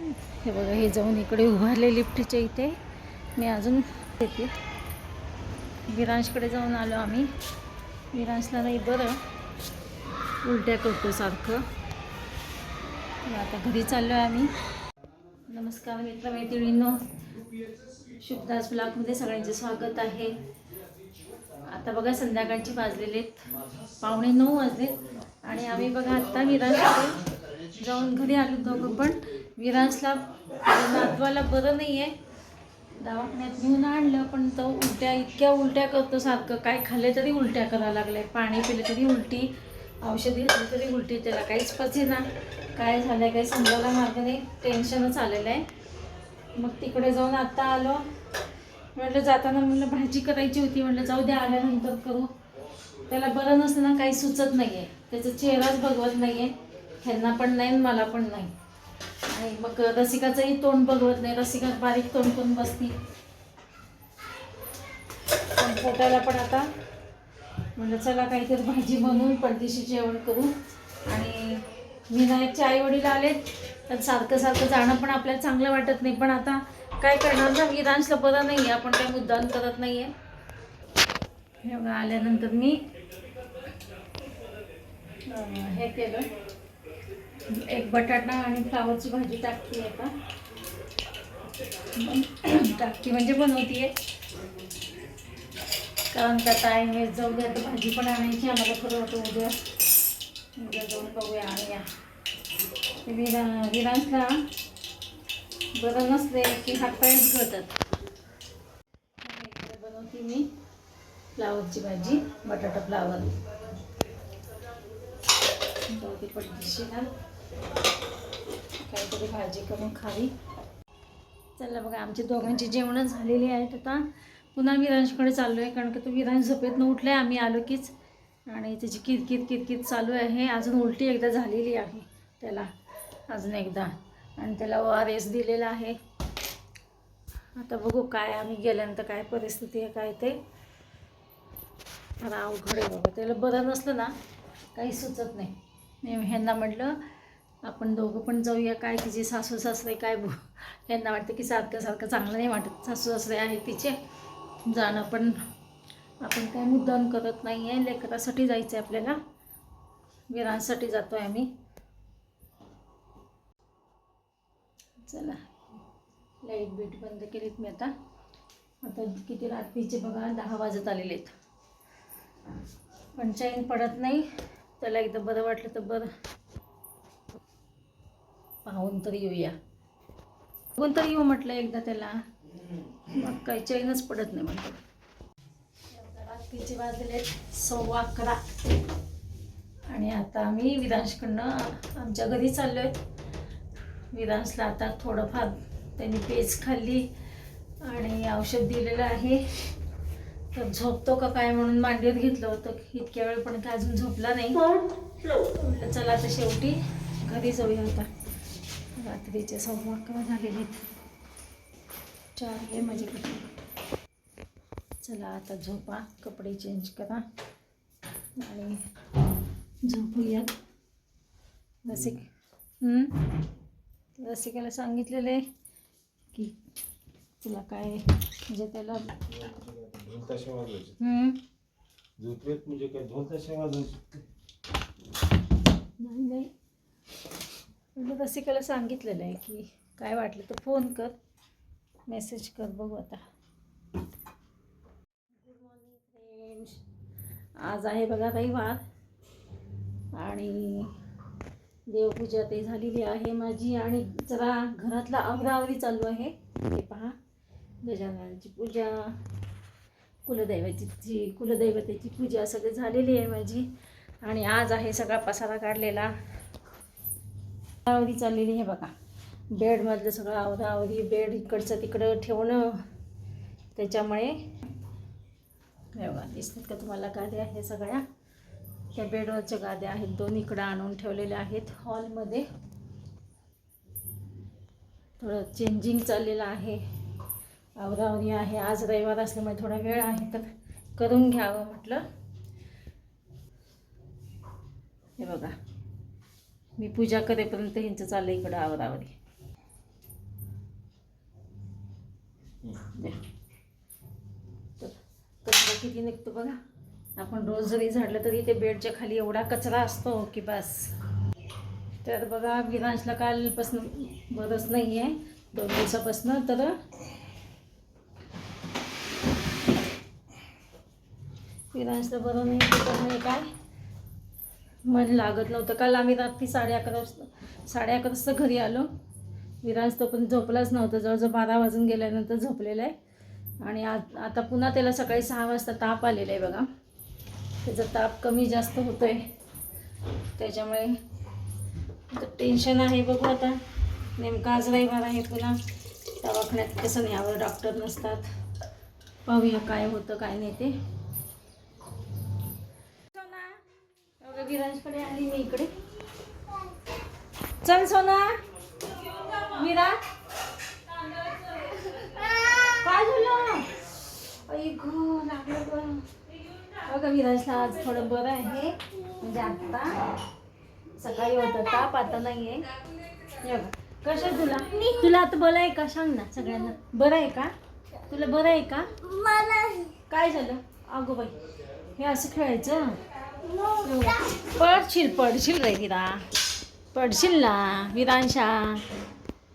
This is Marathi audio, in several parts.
हे बघा हे जाऊन इकडे उभारले लिफ्टच्या इथे. मी अजून येते. विरांशकडे जाऊन आलो आम्ही. विरांशला नाही बरं. उलट्या करतो सारखं. आता घरी चाललो आहे आम्ही. नमस्कार मित्रमैत्रिणींनो. शुभदास ब्लॉगमध्ये सगळ्यांचे स्वागत आहे. आता बघा संध्याकाळची वाजलेले पावणे नऊ वाजले आणि आम्ही बघा आत्ता विरांशकडे जाऊन घरी आलो दोघं पण. विरांशला नातवाला बरं नाही आहे दवाखान्यात घेऊन आणलं पण तो उलट्या इतक्या उलट्या करतो सारखं. काय खाल्ले तरी उलट्या करायला लागले पाणी पिले तरी उलटी औषधी घेतली तरी उलटी. त्याला काहीच पचेना काय झालं काही समजायला मार्ग नाही. टेन्शनच आलेलं आहे. मग तिकडे जाऊन आत्ता आलो. म्हटलं जाताना म्हटलं भाजी करायची होती. म्हटलं जाऊ द्या आल्यानंतर करू. त्याला बरं नसतं ना काही सुचत नाही आहे त्याचा चेहराच बघवत नाही आहे ह्यांना पण नाही मला पण नाही. आणि मग रसिकाचंही तोंड बघवत नाही. रसिका बारीक तोंड करून बसती. पण पोटाला पण आता म्हणजे चला काहीतरी भाजी बनवून परदेशी जेवण करू. आणि विनायकचे आई वडील आलेत तर सारखं सारखं जाणं पण आपल्याला चांगलं वाटत नाही. पण आता काय करणार ना? विरांशला बरं नाही आहे आपण काही मुद्दाम करत नाही आहे हे बघा आल्यानंतर मी हे केलं. एक बटाटा आणि फ्लावरची भाजी टाकते का टाकती म्हणजे बनवते कारण का टाईम वेस्ट जाऊ द्या तर भाजी पण आणायची आम्हाला खरं होतं उद्या. उद्या जाऊन बघूया आणूया. ते विरा विरांशला बरं नसले की हातपायच गळतात आणि बनवते मी फ्लावरची भाजी बटाटा फ्लावर. जाऊदे पडदिशी ना काहीतरी भाजी करून खावी. चला बघा आमची दोघांची जेवणं झालेली आहेत आता. पुन्हा विरांशकडे चाललो आहे कारण की तो विरांश झोपेतनं उठला आहे आम्ही आलो कीच. आणि त्याची कितकित कितकित चालू आहे. अजून उलटी एकदा झालेली आहे त्याला. अजून एकदा. आणि त्याला ओ आर एस दिलेला आहे. आता बघू काय आम्ही गेल्यानंतर काय परिस्थिती आहे काय ते. फार अवघड आहे बाबा त्याला बरं नसलं ना काही सुचत नाही. मी ह्यांना म्हटलं आपण दोघं पण जाऊया. काय तिचे सासू सासरे काय बो यांना वाटतं की सारखं सारखं चांगलं नाही वाटत. सासू सासरे आहे तिचे. जाणं पण आपण काय मुद्दाम करत नाही आहे लेकरासाठी जायचं आहे आपल्याला. विरांसाठी जातो आहे आम्ही. चला. लाइट बीट बंद केलीत मी आता. आता किती रात्रीचे बघा दहा वाजत आलेले आहेत पण चैन पडत नाही. त्याला एकदा बरं वाटलं तर बरं. पाहून तरी येऊया. बघून तरी येऊ म्हटलं एकदा त्याला. मग काही चैनच पडत नाही म्हणतो. रात्रीचे वाजले सव्वा अकरा. आणि आता आम्ही विरांशकडनं आमच्या घरी चाललो आहे विरांशला आता थोडंफार त्यांनी पेज खाल्ली आणि औषध दिलेलं आहे. तर झोपतो का काय म्हणून मांडीवर घेतलं होतं. इतक्या वेळ पण काय अजून झोपला नाही. चला आता शेवटी घरी जाऊया आता. रात्रीचे सव्वा अकरा झालेले चार आहे माझ्याकडे. चला आता झोपा कपडे चेंज करा. आणि झोपूयात. रसिक हं? रसिकाला सांगितलेलं आहे की तुला काय म्हणजे त्याला हं? म्हणजे काय नाही नाही. म्हणजे रसिकाला सांगितलेलं आहे की काय वाटलं तर फोन कर मेसेज कर बघू आता. गुड मॉर्निंग फ्रेंड्स आज आहे बघा रविवार आणि देवपूजा ते झालेली आहे माझी आणि जरा घरातला आवरावरी चालू आहे. हे पहा गजाननाची पूजा कुलदैवतीची कुलदैवतेची पूजा सगळी झालेली आहे माझी. आणि आज आहे सगळा पसारा काढलेला. अवधी चाललेली हे बघा. बेडमधलं सगळं आवराआवरी बेड इकडचं तिकडं ठेवणं. त्याच्यामुळे हे बघा दिसतात का तुम्हाला गाद्या हे सगळ्या? त्या बेडवरच्या गाद्या आहेत. दोन इकडं आणून ठेवलेल्या आहेत हॉलमध्ये. थोडं चेंजिंग चाललेलं आहे. आवरावरी आहे. आज रविवार असल्यामुळे थोडा वेळ आहे तर करून घ्यावं म्हटलं. हे बघा. मी पूजा करेपर्यंत ह्यांचं चाललं इकडं आवरावरी. कचरा किती निघतो बघा. आपण रोज जरी झाडलं तरी ते बेडच्या खाली एवढा कचरा असतो की बस. तर बघा विरांशला कालपासून बरंच नाही आहे दोन दिवसापासून तर विरांशला बरं नाही काय? मन लागत नव्हतं. काल आम्ही रात्री साडे अकरा वाजता साडे अकरा वाजता घरी आलो. विराज तो पण झोपलाच नव्हता. जवळजवळ बारा वाजून गेल्यानंतर झोपलेला आहे. आणि आज आता पुन्हा त्याला सकाळी सहा वाजता ताप आलेला आहे बघा. त्याचा ताप कमी जास्त होतो आहे त्याच्यामुळे टेन्शन आहे बघू आता. नेमका आज रविवार आहे पुन्हा. दवाखान्यात कसं न्यावं. डॉक्टर नसतात. पाहूया काय होतं काय नाही ते सोना एवढं विराजकडे आली मी इकडे. चल सोना. विरा काय झालं? गो लागलं. बघा विराजला आज थोडं बरं आहे. म्हणजे आता सकाळी होतं ताप आता नाही आहे हे आहे तुला? तुला आता बरं आहे का? सांग ना सगळ्यांना. बरं आहे का? तुला बरं आहे का? काय झालं? अगो बाई. हे असं खेळायचं. पडशील पडशील रे विरा पडशील ना विरांशा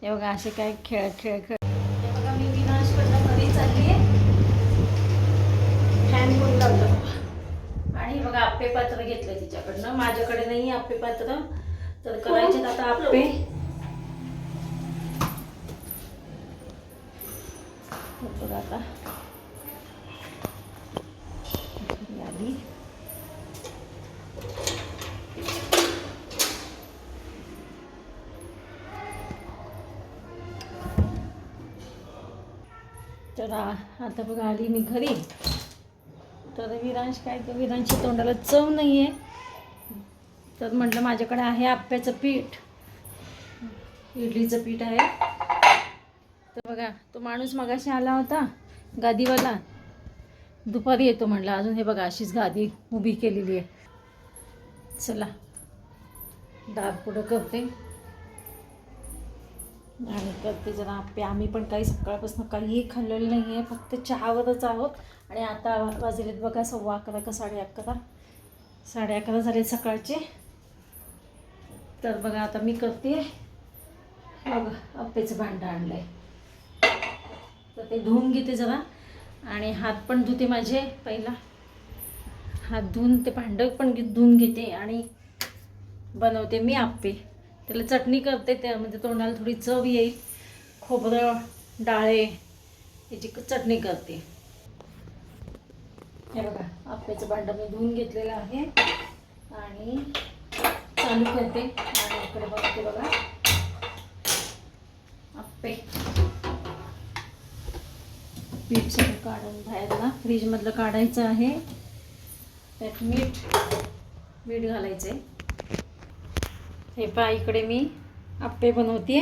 हे बघा असे काय खेळ खेळ खेळ. बघा मी विनाशकडनं घरी चालली फॅन पण लावलं. आणि बघा आप्पे पात्र घेतलं तिच्याकडनं. माझ्याकडे नाही आप्पे पात्र. तर करायचे आता आप्पे बघा आता. आली तर आ- आता बघा आली मी घरी. तर विरांश काय तर विरांशच्या तोंडाला चव नाही आहे तर म्हटलं माझ्याकडे आहे आप्याचं पीठ. इडलीचं पीठ आहे. तर बघा तो माणूस मगाशी आला होता गादीवाला. दुपारी येतो म्हटलं अजून हे बघा अशीच गादी उभी केलेली आहे. चला दार पुढं करते. आणि करते जरा आप्पे आम्ही पण काही सकाळपासून काहीही खाल्लेलं नाही आहे फक्त चहावरच आहोत. आणि आता वाजलेत बघा सव्वा अकरा का साडे अकरा. साडे अकरा झाले सकाळचे. तर बघा आता मी करते. बघा आप्पेचं भांडं आणलं आहे तर ते धुवून घेते जरा. आणि हात पण धुते माझे पहिला. हात धुवून ते भांडं पण घे- धुवून घेते आणि बनवते मी आप्पे. त्याला चटणी करते त्या म्हणजे तोंडाला थोडी चव येईल. खोबरं डाळे याची चटणी करते. हे बघा आप्याचं भांडं मी धुवून घेतलेलं आहे. आणि चालू करते. आणि इकडे बघते बघा. आप्पे पीठ सगळं काढून बाहेरला फ्रीजमधलं काढायचं आहे. त्यात मीठ मीठ घालायचं आहे हे पहा इकडे मी आप्पे बनवते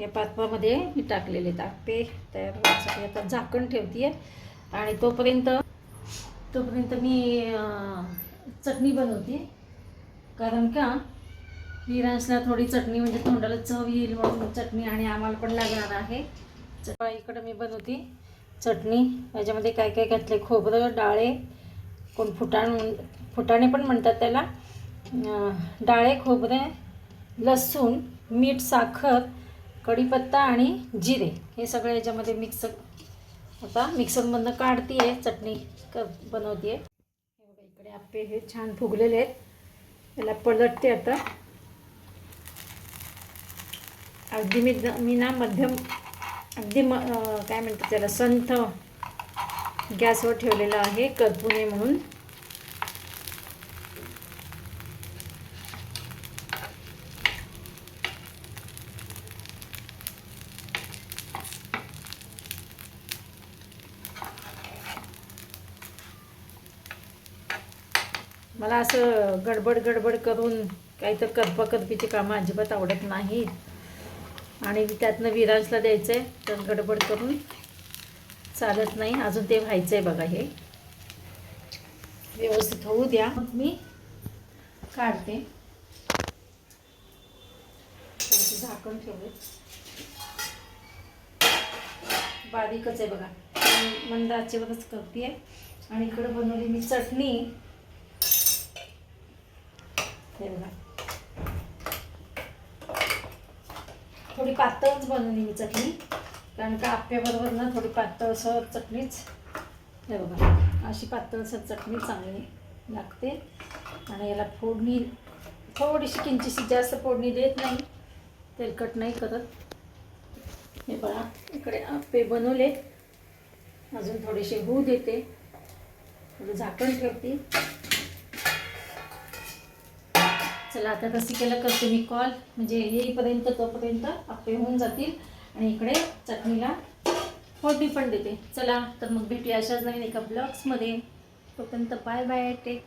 या पात्रामध्ये मी टाकलेले आहेत आप्पे तयार होण्यासाठी. आता झाकण ठेवते आणि तोपर्यंत तोपर्यंत मी चटणी बनवते कारण का विरांसला थोडी चटणी म्हणजे तोंडाला चव येईल म्हणून चटणी आणि आम्हाला पण लागणार आहे. चपा इकडं मी बनवते चटणी. याच्यामध्ये काय काय घातले खोबरं डाळे कोण फुटाण फुटाणे पण म्हणतात त्याला. डाळे खोबरे लसूण मीठ साखर कढीपत्ता आणि जिरे हे सगळं याच्यामध्ये मिक्स आता मिक्सरमधनं काढते आहे चटणी क बनवते आहे इकडे आप्पे हे छान फुगलेले आहेत. याला पलटते आता. अगदी मी मी ना मध्यम अगदी म काय म्हणतात त्याला संथ गॅसवर ठेवलेलं आहे करपू नये म्हणून. मला असं गडबड गडबड करून काही तर कदपाकदपीची कामं अजिबात आवडत नाहीत. आणि त्यातनं विराजला द्यायचं आहे तर गडबड करून चालत नाही. अजून ते व्हायचं आहे बघा हे. व्यवस्थित होऊ द्या. मग मी काढते. झाकण ठेवले बारीकच आहे बघा. मंदाचीवरच मंद आहे करते आणि इकडं बनवली मी चटणी. हे बघा थोडी पातळच बनवली मी चटणी. कारण का आप्याबरोबर ना थोडी पातळसर चटणीच. हे बघा अशी पातळसर चटणी चांगली लागते. आणि याला फोडणी थोडीशी किंचिशी जास्त फोडणी देत नाही. तेलकट नाही करत. हे बघा इकडे आप्पे बनवले. अजून थोडेसे होऊ देते. थोडं झाकण ठेवते. चला आता रसिकेला करते मी कॉल म्हणजे येईपर्यंत तोपर्यंत आप्पे होऊन जातील. आणि इकडे चटणीला फोडणी पण देते. चला तर मग भेटूया अशाच नवीन एका ब्लॉग्समध्ये तोपर्यंत बाय बाय टेक